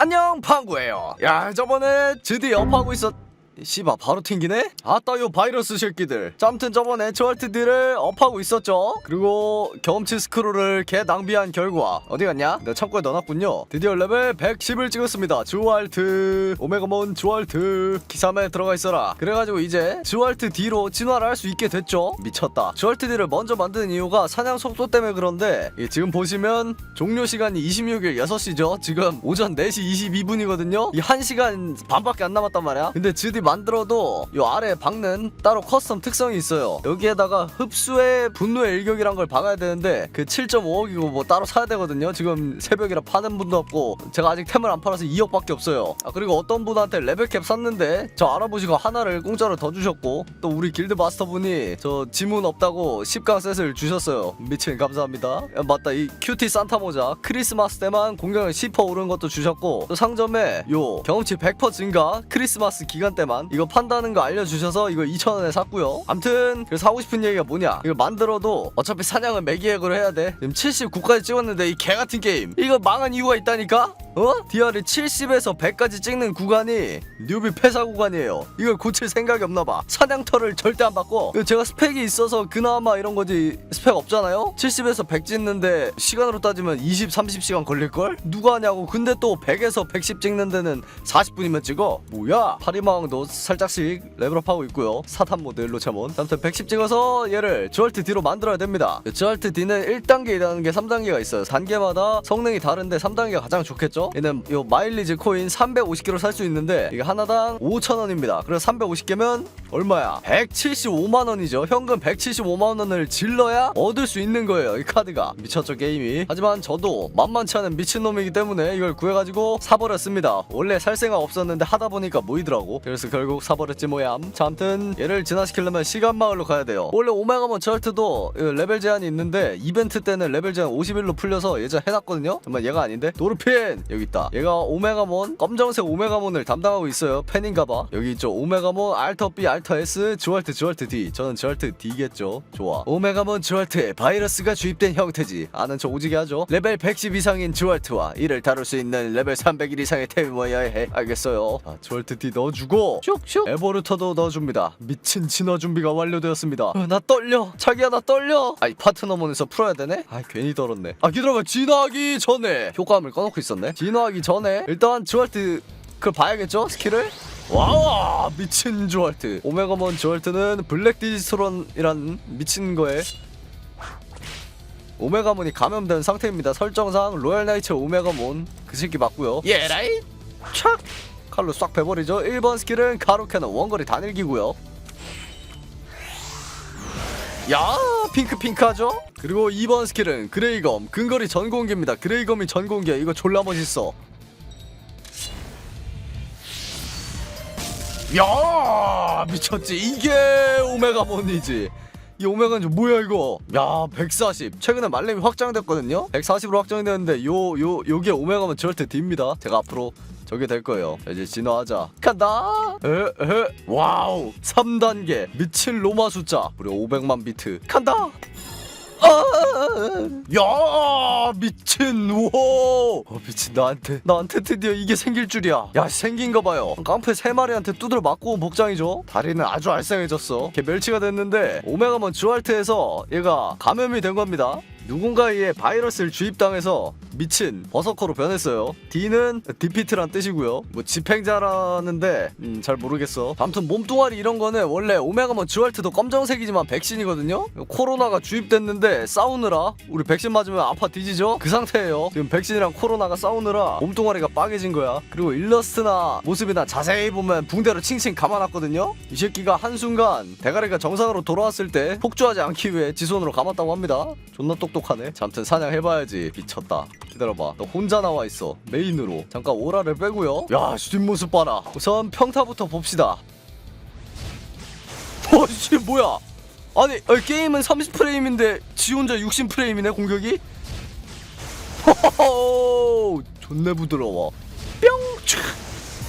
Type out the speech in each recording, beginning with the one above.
안녕 방구예요. 야 저번에 드디어 업하고 있었 씨바 바로 튕기네? 아따 요 바이러스 새끼들. 자, 아무튼 저번에 주얼트들을 업하고 있었죠? 그리고 경험치 스크롤을 개 낭비한 결과. 어디 갔냐? 내가 창고에 넣어놨군요. 드디어 레벨 110을 찍었습니다. 주얼트. 오메가몬 주얼트. 기삼에 들어가 있어라. 그래가지고 이제 주얼트 D로 진화를 할 수 있게 됐죠? 미쳤다. 주얼트 D를 먼저 만드는 이유가 사냥 속도 때문에 그런데 이 지금 보시면 종료 시간이 26일 6시죠? 지금 오전 4시 22분이거든요? 이 1시간 반밖에 안 남았단 말이야. 근데 드디 만들어도 요 아래 박는 따로 커스텀 특성이 있어요. 여기에다가 흡수의 분노의 일격이란 걸 박아야 되는데 그 7.5억이고 뭐 따로 사야 되거든요. 지금 새벽이라 파는 분도 없고 제가 아직 템을 안 팔아서 2억밖에 없어요. 아 그리고 어떤 분한테 레벨캡 샀는데 저 알아보시고 하나를 공짜로 더 주셨고 또 우리 길드 마스터 분이 저 지문 없다고 10강 셋을 주셨어요. 미친 감사합니다. 야, 맞다. 이 큐티 산타 모자. 크리스마스 때만 공격을 10% 오른 것도 주셨고 또 상점에 요 경험치 100% 증가 크리스마스 기간 때만 이거 판다는 거 알려주셔서 이거 2,000원에 샀고요. 암튼 그래서 하고 싶은 얘기가 뭐냐. 이거 만들어도 어차피 사냥은 매기액으로 해야 돼. 지금 79까지 찍었는데 이 개같은 게임. 이거 망한 이유가 있다니까? 어? DR이 70에서 100까지 찍는 구간이 뉴비 폐사 구간이에요. 이걸 고칠 생각이 없나봐. 사냥터를 절대 안 이거 제가 스펙이 있어서 그나마 이런 거지 스펙 없잖아요? 70에서 100 찍는데 시간으로 따지면 20, 30시간 걸릴걸? 누가 하냐고. 근데 또 100에서 110 찍는 데는 40분이면 찍어. 뭐야? 파리마왕도 살짝씩 레벨업하고 있고요. 사탄 모델로 참원 아무튼 110 찍어서 얘를 주얼트 D로 만들어야 됩니다. 주얼트 D는 1단계 2단계 3단계가 있어요. 단계마다 성능이 다른데 3단계가 가장 좋겠죠 얘는 요 마일리지 코인 350개로 살 수 있는데 이게 하나당 5,000원입니다. 그래서 350개면 얼마야? 175만 원이죠. 현금 175만 원을 질러야 얻을 수 있는 거예요 이 카드가. 미쳤죠 게임이. 하지만 저도 만만치 않은 미친놈이기 때문에 이걸 구해가지고 사버렸습니다. 원래 살 생각 없었는데 하다 보니까 모이더라고. 그래서 결국 사버렸지 뭐얌 자 아무튼 얘를 진화시키려면 시간 마을로 가야 돼요. 원래 오메가몬 절트도 레벨 제한이 있는데 이벤트 때는 레벨 제한 50일로 풀려서 예전 해놨거든요. 정말 얘가 아닌데? 도르핀 여기 있다. 얘가 오메가몬? 검정색 오메가몬을 담당하고 있어요. 팬인가봐. 여기 있죠. 오메가몬 알터 B 알터 S 주얼트 주얼트 D. 저는 주얼트 D겠죠. 좋아. 오메가몬 주얼트에 바이러스가 주입된 형태지. 아는 척 오지게 하죠. 레벨 110 이상인 주얼트와 이를 다룰 수 있는 레벨 301 이상의 템이 뭐여야 해. 알겠어요. 자 주얼트 D 넣어주고 슉슉 에보르터도 넣어줍니다. 미친 진화 준비가 완료되었습니다. 어, 나 떨려. 자기야 나 떨려. 아이 파트너몬에서 풀어야 되네? 아 괜히 떨었네. 아 기다려봐. 진화하기 전에. 효과음을 꺼놓고 있었네 진화하기 전에 일단 주얼트 그걸 봐야겠죠? 스킬을? 와우 미친 주얼트. 오메가몬 주얼트는 블랙 디지트론이란 미친 거에 오메가몬이 감염된 상태입니다. 설정상 로얄 나이츠 오메가몬. 그 새끼 맞고요. 예라이? 촥! 칼로 싹 베버리죠. 1번 스킬은 가로캐는 원거리 단일기고요 야 핑크핑크하죠? 그리고 2번 스킬은 그레이검 근거리 전공기입니다. 그레이검이 전공기야. 이거 졸라 멋있어. 야 미쳤지? 이게 오메가몬이지. 이 오메가는 좀 뭐야 이거? 야 140 최근에 말렘이 확장됐거든요? 140으로 확장됐는데 요 요 요 게 오메가몬 절대 D입니다. 제가 앞으로 저게 될 거예요. 자, 이제 진화하자. 간다! 에 에? 와우! 3단계 미친 로마 숫자. 무려 500만 비트. 간다! 아, 야 미친. 우와 어, 미친. 나한테 나한테 드디어 이게 생길 줄이야. 야 생긴 거 봐요. 깡패 세 마리한테 두드려 맞고 온 복장이죠. 다리는 아주 알싸해졌어. 걔 멸치가 됐는데 오메가몬 주얼트에서 얘가 감염이 된 겁니다. 누군가의 바이러스를 주입당해서 미친 버서커로 변했어요. D는 디피트란 뜻이고요. 뭐 집행자라는데 음, 잘 모르겠어. 아무튼 몸뚱아리 이런 거는 원래 오메가몬 주얼트도 검정색이지만 백신이거든요. 코로나가 주입됐는데 싸우느라 우리 백신 맞으면 아파 뒤지죠? 그 상태예요. 지금 백신이랑 코로나가 싸우느라 몸뚱아리가 빠개진 거야. 그리고 일러스트나 모습이나 자세히 보면 붕대로 칭칭 감아놨거든요. 이 새끼가 한순간 대가리가 정상으로 돌아왔을 때 폭주하지 않기 위해 지손으로 감았다고 합니다. 존나 똑똑하네. 자, 아무튼 사냥해봐야지. 미쳤다. 기다려봐. 너 혼자 나와 있어. 메인으로. 잠깐 오라를 빼고요. 야, 뒷모습 봐라. 우선 평타부터 봅시다. 어씨 뭐야? 아니 어, 게임은 30프레임인데 지 혼자 60프레임이네 공격이? 호호호 존내 부드러워 뿅 촤.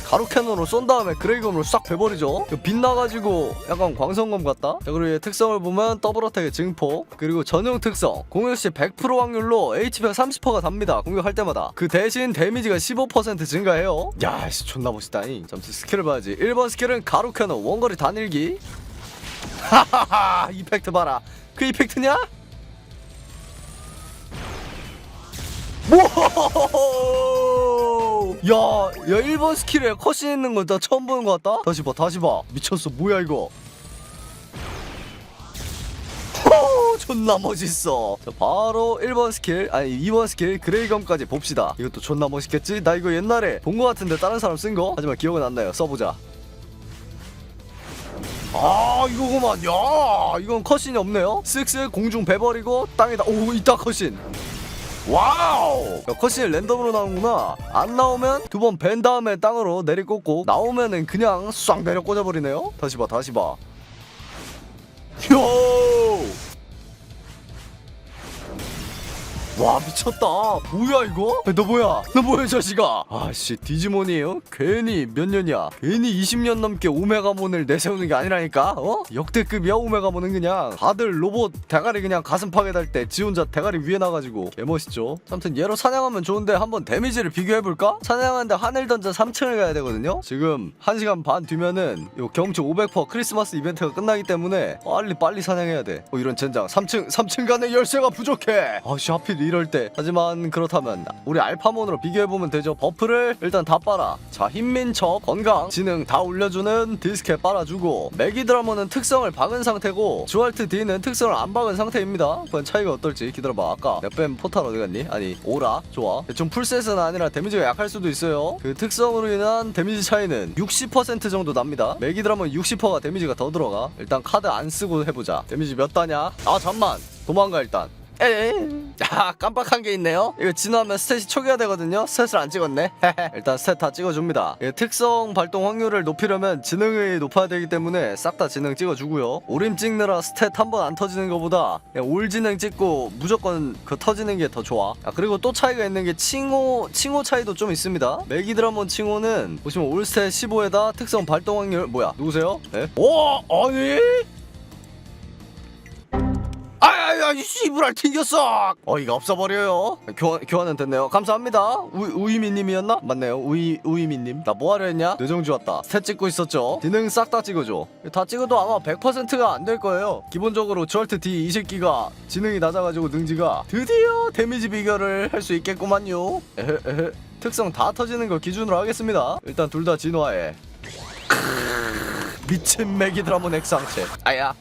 가루 캐논으로 쏜 다음에 그레이검으로 싹 베버리죠? 빛나가지고 약간 광선검 같다? 자 그리고 얘 특성을 보면 더블 어택의 증폭 그리고 전용 특성. 공격시 100% 확률로 HP가 30%가 답니다 공격할 때마다. 그 대신 데미지가 15% 증가해요. 야씨 존나 멋있다 잉. 잠시 스킬을 봐야지. 1번 스킬은 가루 캐논 원거리 단일기. 하하하 이펙트 봐라. 그 이펙트냐? 뭐 야, 야 1번 스킬에 컷신 있는 거나 처음 보는 거 같다? 다시 봐, 다시 봐. 미쳤어, 뭐야 이거? 호, 존나 멋있어. 자, 바로 1번 스킬, 아니 2번 스킬 그레이검까지 봅시다. 이것도 존나 멋있겠지? 나 이거 옛날에 본 거 같은데 다른 사람 쓴 거? 하지만 기억은 안 나요. 써보자. 아 이거구만 야 이건 컷신이 없네요 쓱쓱 공중 배버리고 땅에다 오 있다 컷신 와우! 야, 컷신이 랜덤으로 나오는구나. 안 나오면 두 번 벤 다음에 땅으로 내리꽂고 나오면은 그냥 싹 내려 꽂아버리네요. 다시 봐 다시 봐. 요! 와 미쳤다. 뭐야 이거? 너 뭐야? 너 뭐야 이 자식아? 아씨 디지몬이에요? 괜히 몇 년이야? 괜히 20년 넘게 오메가몬을 내세우는 게 아니라니까 어? 역대급이야 오메가몬은 그냥. 다들 로봇 대가리 그냥 가슴 파괴 달때 지 혼자 대가리 위에 나가지고. 개멋있죠? 아무튼 얘로 사냥하면 좋은데 한번 데미지를 비교해볼까? 사냥하는데 하늘 던전 3층을 가야 되거든요? 지금 1시간 반 뒤면은 요 경치 500% 크리스마스 이벤트가 끝나기 때문에 빨리 빨리 사냥해야 돼. 어, 이런 젠장. 3층 3층 간의 열쇠가 부족해. 아씨 하필 이럴 때. 하지만 그렇다면 우리 알파몬으로 비교해보면 되죠. 버프를 일단 다 빨아. 자 힘민척 건강. 지능 다 올려주는 디스켓 빨아주고 메기 드라몬은 특성을 박은 상태고 주얼트 D는 특성을 안 박은 상태입니다. 그건 차이가 어떨지 기다려봐. 아까 내뺀 포탈 어디 갔니? 아니 오라? 좋아. 좀 풀셋은 아니라 데미지가 약할 수도 있어요. 그 특성으로 인한 데미지 차이는 60% 정도 납니다. 메기 드라몬 60%가 데미지가 더 들어가. 일단 카드 안 쓰고 해보자. 데미지 몇 다냐? 아 잠만. 도망가 일단 야 깜빡한 게 있네요. 이거 진화하면 스탯이 초기화 되거든요. 스탯을 안 찍었네. 일단 스탯 다 찍어줍니다. 예, 특성 발동 확률을 높이려면 지능이 높아야 되기 때문에 싹 다 지능 찍어주고요. 오림 찍느라 스탯 한 번 안 터지는 것보다 그냥 올 지능 찍고 무조건 그 터지는 게 더 좋아. 아, 그리고 또 차이가 있는 게 칭호 칭호 차이도 좀 있습니다. 메기 드라몬 칭호는 보시면 올 스탯 15에다 특성 발동 확률 뭐야 누구세요? 네? 오 아니! 아 야야 이 씨부랄 튕겼어. 어이가 없어 버려요. 교환, 교환은 됐네요. 감사합니다. 우, 우이미님이었나? 맞네요. 우이, 우이미님. 나 뭐하려 했냐? 뇌정지 왔다. 스탯 찍고 있었죠. 기능 싹 다 찍어줘. 다 찍어도 아마 100%가 안 될 거예요. 기본적으로 주얼트 D 이 새끼가 지능이 낮아가지고 능지가 드디어 데미지 비교를 할수 있겠구만요. 에헤 에헤. 특성 다 터지는 걸 기준으로 하겠습니다. 일단 둘 다 진화해. 미친 맥이드라몬 액상체. 아야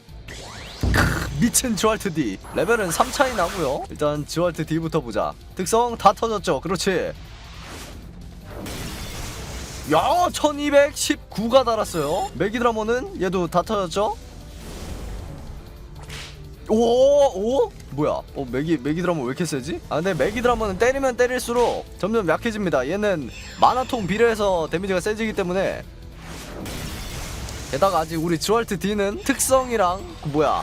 미친 주얼트 D 레벨은 3 차이 나고요 일단 주얼트 D부터 보자 특성 다 터졌죠 그렇지 야 1219가 달았어요 메기드라몬은 얘도 다 터졌죠 오, 오? 뭐야? 어, 메기, 메기드라몬 왜 이렇게 세지? 아, 근데 메기드라몬은 때리면 때릴수록 점점 약해집니다. 얘는 마나통 비례해서 데미지가 세지기 때문에. 게다가 아직 우리 주얼트 D는 특성이랑, 그 뭐야.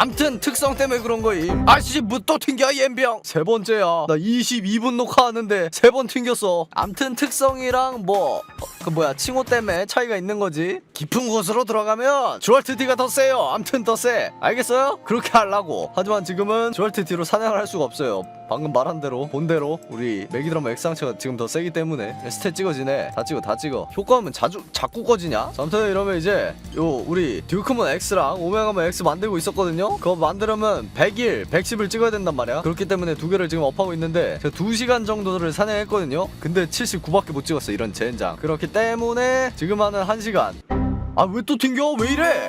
암튼 특성 때문에 그런 거임. 아씨 뭐 또 튕겨 옌병 세 번째야. 나 22분 녹화하는데 세 번 튕겼어. 암튼 특성이랑 뭐 그 뭐야 칭호 때문에 차이가 있는 거지? 깊은 곳으로 들어가면 주얼트 D가 더 세요. 암튼 더 세. 알겠어요? 그렇게 하려고. 하지만 지금은 주얼트 D로 사냥을 할 수가 없어요. 방금 말한 대로 본대로 우리 메기드라마 액상체가 지금 더 세기 때문에 스탯 찍어지네. 다 찍어 다 찍어. 효과음은 자주 자꾸 꺼지냐? 자, 아무튼 이러면 이제 요 우리 듀크몬 X랑 오메가몬 X 만들고 있었 그거 만들려면 100일 110을 찍어야 된단 말이야. 그렇기 때문에 두 개를 지금 업하고 있는데 제가 2시간 정도를 사냥했거든요. 근데 79밖에 못 찍었어 이런 젠장. 그렇기 때문에 지금 하는 1시간. 아 왜 또 튕겨? 왜 이래